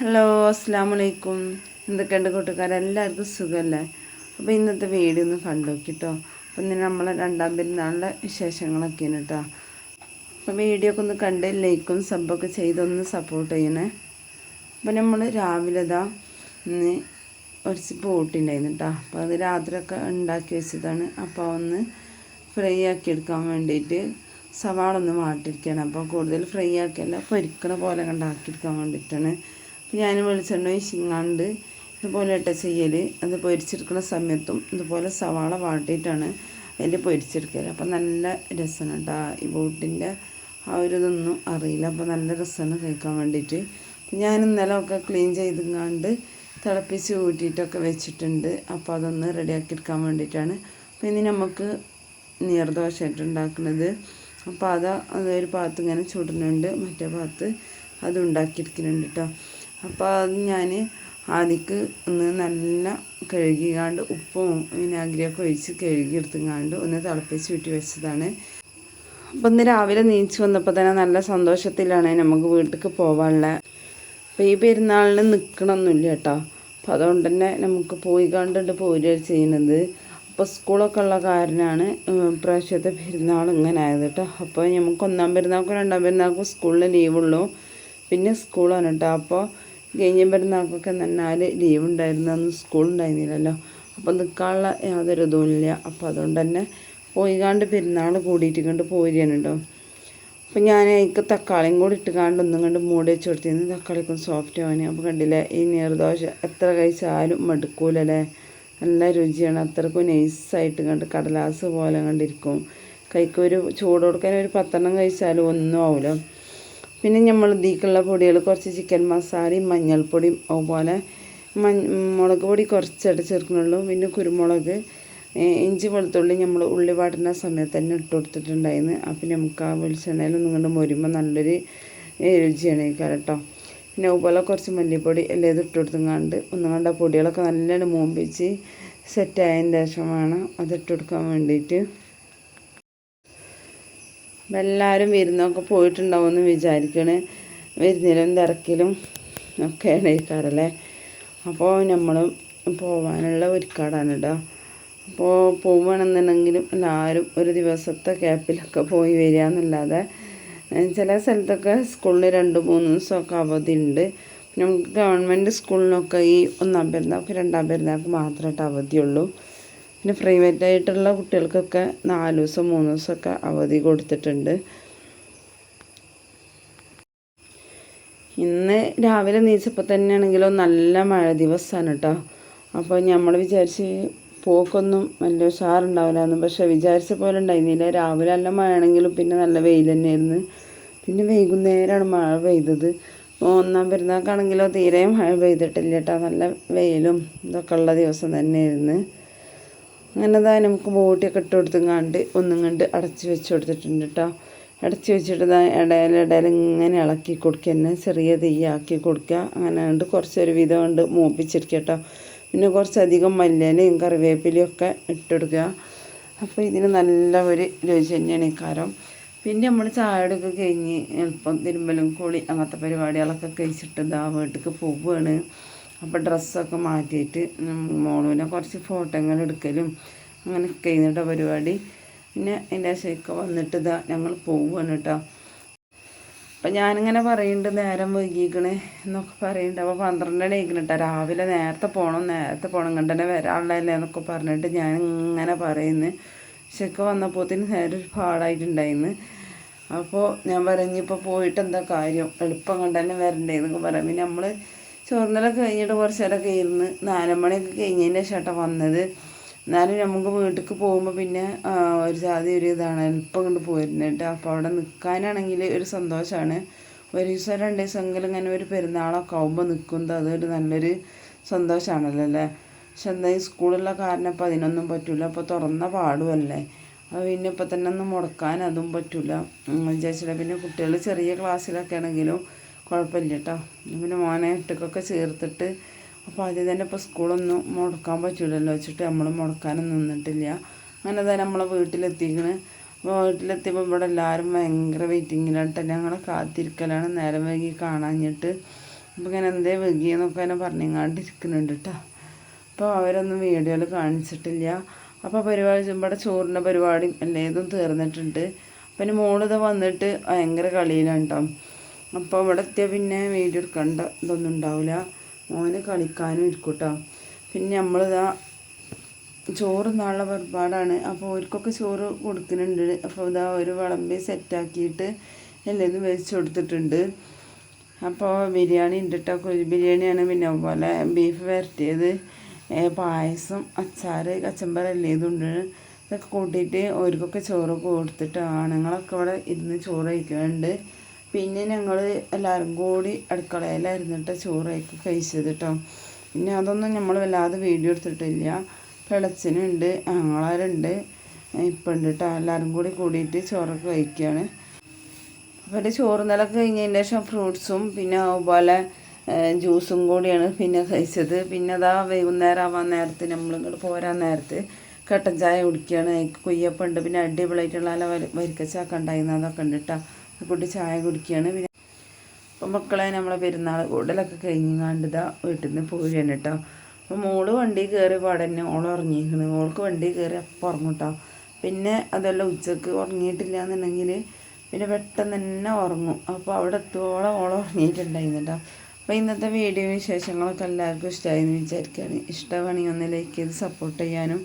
Hello അസ്സാം വലൈക്കും എന്തൊക്കെയുണ്ട് കൂട്ടുകാരെ? എല്ലാവർക്കും സുഖമല്ലേ? അപ്പോൾ ഇന്നത്തെ വീഡിയോ ഒന്ന് കണ്ടു നോക്കിട്ടോ അപ്പം ഇന്ന് നമ്മളെ രണ്ടാം പെരുന്നാളിലെ വിശേഷങ്ങളൊക്കെയാണ് കേട്ടോ അപ്പോൾ വീഡിയോ ഒക്കെ ഒന്ന് കണ്ട് ലൈക്കും സബ്ബൊക്കെ ചെയ്തൊന്ന് സപ്പോർട്ട് ചെയ്യണേ. അപ്പോൾ നമ്മൾ രാവിലെ ഇതാ ഇന്ന് കുറച്ച് പോട്ടുണ്ടായിരുന്നു കേട്ടോ അപ്പോൾ അത് രാത്രിയൊക്കെ ഉണ്ടാക്കി വെച്ചതാണ്. അപ്പോൾ ഒന്ന് ഫ്രൈ ആക്കി എടുക്കാൻ വേണ്ടിയിട്ട് സവാള ഒന്ന് അപ്പോൾ കൂടുതൽ ഫ്രൈ ആക്കിയല്ല പൊരിക്കണ പോലെ കണ്ടാക്കിയെടുക്കാൻ വേണ്ടിയിട്ടാണ്. ഞാൻ വെളിച്ചെണ്ണ ഒഴിച്ചിങ്ങാണ്ട് ഇതുപോലെ ഇട്ട ചെയ്യൽ അത് പൊരിച്ചെടുക്കുന്ന സമയത്തും ഇതുപോലെ സവാള വാട്ടിയിട്ടാണ് അതിൽ പൊരിച്ചെടുക്കൽ അപ്പം നല്ല രസമാണ് കേട്ടോ ഈ ബോട്ടിന്റെ ആ ഒരു ഇതൊന്നും അറിയില്ല. അപ്പോൾ നല്ല രസമാണ് കഴിക്കാൻ വേണ്ടിയിട്ട്. ഞാൻ ഇന്നലെ ഒക്കെ ക്ലീൻ ചെയ്തിങ്ങാണ്ട് തിളപ്പിച്ച് ഊറ്റിയിട്ടൊക്കെ വെച്ചിട്ടുണ്ട്. അപ്പോൾ അതൊന്ന് റെഡിയാക്കി എടുക്കാൻ വേണ്ടിയിട്ടാണ്. അപ്പോൾ ഇനി നമുക്ക് നീർദോഷമായിട്ട് ഉണ്ടാക്കുന്നത് അപ്പോൾ അത് അതൊരു ഭാഗത്ത് ഇങ്ങനെ ചുടുന്നുണ്ട് മറ്റേ ഭാഗത്ത് അത് ഉണ്ടാക്കിയിരിക്കുന്നുണ്ട് കേട്ടോ അപ്പോൾ അത് ഞാൻ ആദ്യക്ക് ഒന്ന് നല്ല കഴുകിക്കാണ്ട് ഉപ്പും വിനാഗിരിയൊക്കെ ഒഴിച്ച് കഴുകി എടുത്തുങ്ങാണ്ട് ഒന്ന് തിളപ്പിച്ച് വിട്ടി വെച്ചതാണ്. അപ്പം ഇന്ന് രാവിലെ നീച്ച് വന്നപ്പോൾ തന്നെ നല്ല സന്തോഷത്തിലാണ് നമുക്ക് വീട്ടിലേക്ക് പോകാനുള്ള അപ്പോൾ ഈ പെരുന്നാളിന് നിൽക്കണമൊന്നുമില്ല കേട്ടോ. അപ്പോൾ അതുകൊണ്ട് തന്നെ നമുക്ക് പോയി കണ്ടിട്ട് പോരുക ചെയ്യുന്നത്. അപ്പോൾ സ്കൂളൊക്കെ ഉള്ള കാരനാണ് ഇപ്രാവശ്യത്തെ പെരുന്നാൾ ഇങ്ങനെ ആയത് കേട്ടോ. അപ്പോൾ നമുക്ക് ഒന്നാം പെരുന്നാൾക്കും രണ്ടാം പെരുന്നാൾക്കും സ്കൂളിൽ ലീവുള്ളൂ. പിന്നെ സ്കൂളാണ് കേട്ടോ. അപ്പോൾ കഴിഞ്ഞ പെരുന്നാൾക്കൊക്കെ നന്നാൽ ലീവ് ഉണ്ടായിരുന്നു. അന്ന് സ്കൂൾ ഉണ്ടായിരുന്നില്ലല്ലോ. അപ്പോൾ നിൽക്കാനുള്ള യാതൊരു ഇതുമില്ല അപ്പോൾ അതുകൊണ്ട് തന്നെ പോയികാണ്ട് പെരുന്നാൾ കൂടിയിട്ട് കണ്ട് പോരുകയാണ് കേട്ടോ അപ്പോൾ ഞാൻ എനിക്ക് തക്കാളിയും കൂടി ഇട്ട് കാണ്ട് ഒന്നും കണ്ട് മൂടി വെച്ച് കൊടുത്തിരുന്നു. തക്കാളിക്കും സോഫ്റ്റ് ആവാൻ അപ്പോൾ കണ്ടില്ലേ ഈ നീർദോശ എത്ര കഴിച്ചാലും മടുക്കൂലല്ലേ? നല്ല രുചിയാണ്. അത്രക്കും നൈസായിട്ട് കണ്ട് കടലാസ് പോലെ കണ്ടിരിക്കും കൈക്ക് ഒരു ചൂട് കൊടുക്കാൻ ഒരു പത്തെണ്ണം കഴിച്ചാലും ഒന്നും ആവില്ല പിന്നെ നമ്മൾ ഇതിലേക്കുള്ള പൊടികൾ കുറച്ച് ചിക്കൻ മസാലയും മഞ്ഞൾപ്പൊടിയും അതുപോലെ മുളക് പൊടി കുറച്ചായിട്ട് ചേർക്കുന്നുള്ളൂ. പിന്നെ കുരുമുളക് ഇഞ്ചി വെളുത്തുള്ളി നമ്മൾ ഉള്ളി വാട്ടുന്ന സമയത്ത് തന്നെ ഇട്ട് കൊടുത്തിട്ടുണ്ടായിരുന്നു. അപ്പം നമുക്ക് ആ വെളിച്ചെണ്ണയിൽ ഒന്നും കൊണ്ട് മൊരുമ്പോൾ നല്ലൊരു രുചിയാണ് ഈ കേട്ടോ പിന്നെ അതുപോലെ കുറച്ച് മല്ലിപ്പൊടി എല്ലാം ഇത് ഇട്ട് കൊടുത്തുങ്ങാണ്ട് ഒന്നും കണ്ട പൊടികളൊക്കെ നല്ലോണം മൂമ്പിച്ച് സെറ്റായതിന്റെ ശേഷം വേണം ഇട്ട് കൊടുക്കാൻ വേണ്ടിയിട്ട്. എല്ലാവരും വിരുന്നൊക്കെ പോയിട്ടുണ്ടാവുമെന്ന് വിചാരിക്കണ്. വിരുന്നിലും തിരക്കിലും ഒക്കെ എണീക്കാറല്ലേ അപ്പോൾ നമ്മൾ പോകാനുള്ള ഒരുക്കാടാണ് കേട്ടോ അപ്പോൾ പോവുകയാണെന്നുണ്ടെങ്കിലും എല്ലാവരും ഒരു ദിവസത്തെ ക്യാപ്പിലൊക്കെ പോയി വരിക എന്നല്ലാതെ ചില സ്ഥലത്തൊക്കെ സ്കൂളിൽ രണ്ട് മൂന്ന് ദിവസമൊക്കെ അവധി ഉണ്ട്. നമുക്ക് ഗവൺമെന്റ് സ്കൂളിനൊക്കെ ഈ ഒന്നാം പെരുന്നാൾക്ക് രണ്ടാം പെരുന്നാൾക്ക് മാത്രമായിട്ട് അവധിയുള്ളൂ. പിന്നെ പ്രൈവറ്റ് ആയിട്ടുള്ള കുട്ടികൾക്കൊക്കെ നാല് ദിവസം മൂന്ന് ദിവസമൊക്കെ അവധി കൊടുത്തിട്ടുണ്ട്. ഇന്ന് രാവിലെ നീച്ചപ്പോൾ തന്നെയാണെങ്കിലും നല്ല മഴ ദിവസമാണ് കേട്ടോ അപ്പോൾ നമ്മൾ വിചാരിച്ച് പോക്കൊന്നും വലിയ ഉഷാറുണ്ടാവില്ലായിരുന്നു പക്ഷെ വിചാരിച്ച പോലെ ഉണ്ടായിരുന്നില്ല. രാവിലെ നല്ല മഴ ആണെങ്കിലും പിന്നെ നല്ല വെയിൽ തന്നെയായിരുന്നു. പിന്നെ വൈകുന്നേരമാണ് മഴ പെയ്തത്. ഒന്നാം പെരുന്നാൾക്കാണെങ്കിലോ തീരെ മഴ പെയ്തിട്ടില്ല കേട്ടോ നല്ല വെയിലും ഇതൊക്കെ ഉള്ള ദിവസം തന്നെയായിരുന്നു. അങ്ങനെ തന്നെ നമുക്ക് ബോട്ടിയൊക്കെ ഇട്ട് കൊടുത്തുങ്ങാണ്ട് ഒന്നും കണ്ട് അടച്ച് വെച്ച് കൊടുത്തിട്ടുണ്ട് കേട്ടോ അടച്ച് വെച്ചിട്ട് ഇടയിൽ ഇടയിൽ ഇങ്ങനെ ഇളക്കി കൊടുക്കുക തന്നെ ചെറിയ തീയാക്കി കൊടുക്കുക. അങ്ങനെ കണ്ട് കുറച്ചൊരു വിധം കൊണ്ട് മൂപ്പിച്ചിരിക്കുക കേട്ടോ പിന്നെ കുറച്ചധികം മല്ലിയിലയും കറിവേപ്പിലയും ഒക്കെ ഇട്ടെടുക്കുക അപ്പോൾ ഇതിന് നല്ല ഒരു രുചി തന്നെയാണ് കാരം. പിന്നെ നമ്മൾ ചായടൊക്കെ കഴിഞ്ഞ് എളുപ്പം തിരുമ്പലും കുളി അങ്ങനത്തെ പരിപാടികളൊക്കെ കഴിച്ചിട്ട് ഇതാ വീട്ടിലേക്ക് പോവുകയാണ്. അപ്പോൾ ഡ്രസ്സൊക്കെ മാറ്റിയിട്ട് മോളൂനെ കുറച്ച് ഫോട്ടോകൾ എടുക്കലും അങ്ങനെ കഴിഞ്ഞിട്ട പരിപാടി. പിന്നെ അതിന്റെ ശേഷം വന്നിട്ട് ഇതാ ഞങ്ങൾ പോവുകയാണ് കേട്ടോ. അപ്പം ഞാനിങ്ങനെ പറയുന്നുണ്ട് നേരം വൈകിക്കണേ എന്നൊക്കെ പറയുന്നുണ്ട് അപ്പോൾ പന്ത്രണ്ട് മണിയായിക്കണം കേട്ടോ. രാവിലെ നേരത്തെ പോകണം നേരത്തെ പോകണം കണ്ടനെ വരാനുള്ളതല്ലേ എന്നൊക്കെ പറഞ്ഞിട്ട് ഞാൻ ഇങ്ങനെ പറയുന്നു. ശരിക്കും വന്നപ്പോത്തിന് നേരെ ഒരു പാടായിട്ടുണ്ടായിരുന്നു അപ്പോൾ ഞാൻ പറഞ്ഞിപ്പോൾ പോയിട്ട് എന്താ കാര്യം? എളുപ്പം കണ്ടന്നെ വരണ്ടേ എന്നൊക്കെ പറയാം. പിന്നെ നമ്മൾ ചോറിനലൊക്കെ കഴിഞ്ഞിട്ട് കുറച്ച് നേരമൊക്കെ ഇരുന്ന് നാല് മണിയൊക്കെ കഴിഞ്ഞതിന്റെ ശേഷം വന്നത്. എന്നാലും നമുക്ക് വീട്ടിലേക്ക് പോകുമ്പോൾ പിന്നെ ഒരു ജാതി ഒരു ഇതാണ്. എളുപ്പം കൊണ്ട് പോയിരുന്നിട്ട് അപ്പോൾ അവിടെ നിൽക്കാനാണെങ്കിൽ ഒരു സന്തോഷമാണ് ഒരു ദിവസം രണ്ട് ദിവസമെങ്കിലും ഇങ്ങനെ ഒരു പെരുന്നാളൊക്കെ ആകുമ്പോൾ നിൽക്കുന്നത് അതൊരു നല്ലൊരു സന്തോഷമാണല്ലോ അല്ലേ? പക്ഷെ എന്താ ഈ സ്കൂളുള്ള കാരണം അപ്പോൾ അതിനൊന്നും പറ്റില്ല അപ്പോൾ തുറന്ന പാടുമല്ലേ അപ്പോൾ പിന്നെ ഇപ്പം തന്നെ ഒന്നും മുടക്കാൻ അതും പറ്റില്ല വിചാരിച്ചില്ല. പിന്നെ കുട്ടികൾ ചെറിയ ക്ലാസ്സിലൊക്കെ ആണെങ്കിലും കുഴപ്പമില്ല കേട്ടോ. പിന്നെ മോനെ ഇട്ടക്കൊക്കെ ചേർത്തിട്ട് അപ്പോൾ ആദ്യം തന്നെ ഇപ്പോൾ സ്കൂളൊന്നും മുടക്കാൻ പറ്റില്ലല്ലോ വെച്ചിട്ട് നമ്മൾ മുടക്കാനൊന്നും നിന്നിട്ടില്ല. അങ്ങനെ തന്നെ നമ്മളെ വീട്ടിലെത്തിക്കണ്. അപ്പോൾ വീട്ടിലെത്തിയപ്പോൾ ഇവിടെ എല്ലാവരും ഭയങ്കര വെയിറ്റിങ്ങിലായിട്ട് ഞങ്ങളെ കാത്തിരിക്കലാണ്. നേരം വൈകി കാണാഞ്ഞിട്ട്. അപ്പോൾ ഇങ്ങനെ എന്തേ വെകിയെന്നൊക്കെ എന്നെ പറഞ്ഞങ്ങാണ്ട് ഇരിക്കുന്നുണ്ട് കേട്ടോ. അപ്പോൾ അവരൊന്നും വീഡിയോയിൽ കാണിച്ചിട്ടില്ല. അപ്പോൾ പരിപാടി ഇവിടെ ചോറിന്റെ പരിപാടിയും എല്ലാതും തീർന്നിട്ടുണ്ട്. ഇനി മോളിത് വന്നിട്ട് ഭയങ്കര കളിയിലാണ് കേട്ടോ. അപ്പോൾ ഇവിടെ പിന്നെ വീഡിയോ എടുക്കേണ്ട. ഇതൊന്നും ഉണ്ടാവില്ല മോന് കളിക്കാനും ഇരിക്കൂട്ടോ. കേട്ടോ പിന്നെ നമ്മളിതാ ചോറ് നാളെ ഒരുപാടാണ് അപ്പോൾ അവർക്കൊക്കെ ചോറ് കൊടുക്കുന്നുണ്ട്. അപ്പോൾ ഇതാ ഒരു വിളമ്പി സെറ്റാക്കിയിട്ട് എല്ലാം വെച്ച് കൊടുത്തിട്ടുണ്ട്. അപ്പോൾ ബിരിയാണി ഉണ്ട് കേട്ടോ കുഴി ബിരിയാണിയാണ് പിന്നെ അതുപോലെ ബീഫ് വരട്ടിയത്. പായസം അച്ചാറ് കച്ചമ്പർ എല്ലാം ഇതുണ്ട് ഇതൊക്കെ കൂട്ടിയിട്ട് അവർക്കൊക്കെ ചോറ് കൊടുത്തിട്ട് ആണുങ്ങളൊക്കെ ഇവിടെ ഇരുന്ന് ചോറ് കഴിക്കുന്നുണ്ട് പിന്നെ ഞങ്ങൾ എല്ലാവരും കൂടി അടുക്കളയിലായിരുന്നിട്ട് ചോറൊക്കെ കഴിച്ചത് കേട്ടോ പിന്നെ അതൊന്നും നമ്മൾ വല്ലാതെ വീഡിയോ എടുത്തിട്ടില്ല. പിളച്ചനുണ്ട് ആങ്ങളാരുണ്ട് ഇപ്പം ഉണ്ട് കേട്ടോ എല്ലാവരും കൂടി കൂടിയിട്ട് ചോറൊക്കെ കഴിക്കുകയാണ് എന്റെ ചോറ് നിലയ്ക്ക് കഴിഞ്ഞതിന് ശേഷം ഫ്രൂട്ട്സും പിന്നെ അതുപോലെ ജ്യൂസും കൂടിയാണ് പിന്നെ കഴിച്ചത്. പിന്നെ അതാ വൈകുന്നേരം ആവാൻ നേരത്ത് നമ്മളിങ്ങോട്ട് പോരാൻ നേരത്ത് കട്ടൻ ചായ കുടിക്കുകയാണ് കുയ്യപ്പം ഉണ്ട് പിന്നെ അടിപൊളിയായിട്ടുള്ള നല്ല വരി ഉണ്ടായിരുന്നു ഉണ്ട് കേട്ടോ കുട്ടി ചായ കുടിക്കുകയാണ്. പിന്നെ അപ്പം മക്കളെ നമ്മളെ പെരുന്നാൾ കൂടുതലൊക്കെ കഴിഞ്ഞാണ്ട് ഇതാ വീട്ടിൽ നിന്ന് പോവുകയാണ് കേട്ടോ അപ്പോൾ മോൾ വണ്ടി കയറി പാടന്നെ ഓൾ ഉറങ്ങിയിരിക്കുന്നു മോൾക്ക് വണ്ടി കയറി അപ്പം ഉറങ്ങും കേട്ടോ പിന്നെ അതല്ല ഉച്ചയ്ക്ക് ഉറങ്ങിയിട്ടില്ല എന്നുണ്ടെങ്കിൽ പിന്നെ പെട്ടെന്ന് തന്നെ ഉറങ്ങും. അപ്പോൾ അവിടെ എത്തുവോളം ഓൾ ഉറങ്ങിയിട്ടുണ്ടായിരുന്നു അപ്പോൾ ഇന്നത്തെ വീഡിയോ വിശേഷങ്ങളൊക്കെ എല്ലാവർക്കും ഇഷ്ടമായി എന്ന് വിചാരിക്കുകയാണ് ഇഷ്ടമാണെങ്കിൽ ഒന്ന് ലൈക്ക് ചെയ്ത് സപ്പോർട്ട് ചെയ്യാനും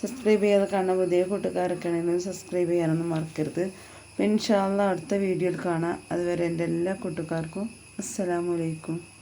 സബ്സ്ക്രൈബ് ചെയ്യാതെ കാണുന്ന പുതിയ കൂട്ടുകാരൊക്കെ ആണെങ്കിലും സബ്സ്ക്രൈബ് ചെയ്യാനൊന്നും മറക്കരുത്. ഇൻഷാല്ല അടുത്ത വീഡിയോയിൽ കാണാം. അതുവരെ എന്റെ എല്ലാ കൂട്ടുകാർക്കും അസ്സലാമു അലൈക്കും.